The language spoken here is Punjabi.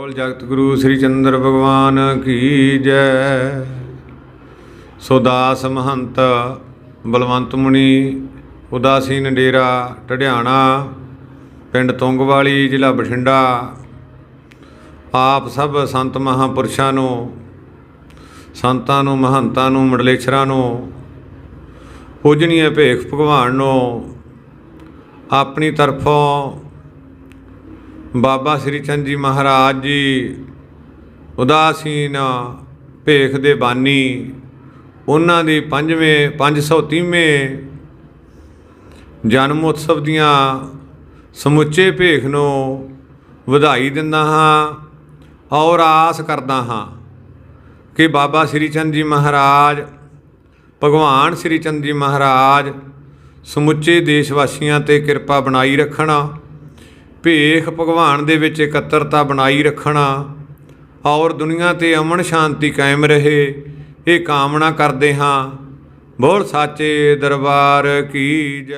ਬੋਲ ਜਗਤ ਗੁਰੂ ਸ੍ਰੀ ਚੰਦਰ ਭਗਵਾਨ ਕੀ ਜੈ? ਸੋ ਦਾਸ ਮਹੰਤ ਬਲਵੰਤ ਮੁਨੀ ਉਦਾਸੀਨ ਡੇਰਾ ਢੜਿਆਣਾ, ਪਿੰਡ ਤੁੰਗਵਾਲੀ, ਜ਼ਿਲ੍ਹਾ ਬਠਿੰਡਾ, ਆਪ ਸਭ ਸੰਤ ਮਹਾਪੁਰਸ਼ਾਂ ਨੂੰ, ਸੰਤਾਂ ਨੂੰ, ਮਹੰਤਾਂ ਨੂੰ ਮਡਲੇਸ਼ਰਾਂ ਨੂੰ ਪੂਜਨੀय ਭੇਖ ਭਗਵਾਨ ਨੂੰ, ਆਪਣੀ ਤਰਫੋਂ ਬਾਬਾ ਸ੍ਰੀ ਚੰਦ ਜੀ ਮਹਾਰਾਜ ਜੀ, ਉਦਾਸੀਨ ਭੇਖ ਦੇ ਬਾਨੀ, ਉਹਨਾਂ ਦੀ ਪੰਜਵੇਂ 530ਵੇਂ ਜਨਮ ਉਤਸਵ ਦੀਆਂ ਸਮੁੱਚੇ ਭੇਖ ਨੂੰ ਵਧਾਈ ਦਿੰਦਾ ਹਾਂ ਔਰ ਆਸ ਕਰਦਾ ਹਾਂ ਕਿ ਬਾਬਾ ਸ੍ਰੀ ਚੰਦ ਜੀ ਮਹਾਰਾਜ, ਭਗਵਾਨ ਸ੍ਰੀ ਚੰਦ ਜੀ ਮਹਾਰਾਜ ਸਮੁੱਚੇ ਦੇਸ਼ ਵਾਸੀਆਂ ਤੇ ਕਿਰਪਾ ਬਣਾਈ ਰੱਖਣਾ ਭੇਖ ਭਗਵਾਨ ਦੇ ਵਿੱਚ ਇਕੱਤਰਤਾ ਬਣਾਈ ਰੱਖਣਾ, ਔਰ ਦੁਨੀਆ ਤੇ ਅਮਨ ਸ਼ਾਂਤੀ ਕਾਇਮ ਰਹੇ, ਇਹ ਕਾਮਨਾ ਕਰਦੇ ਹਾਂ। ਬੋਲ ਸਾਚੇ ਦਰਬਾਰ ਕੀ ਜੈ।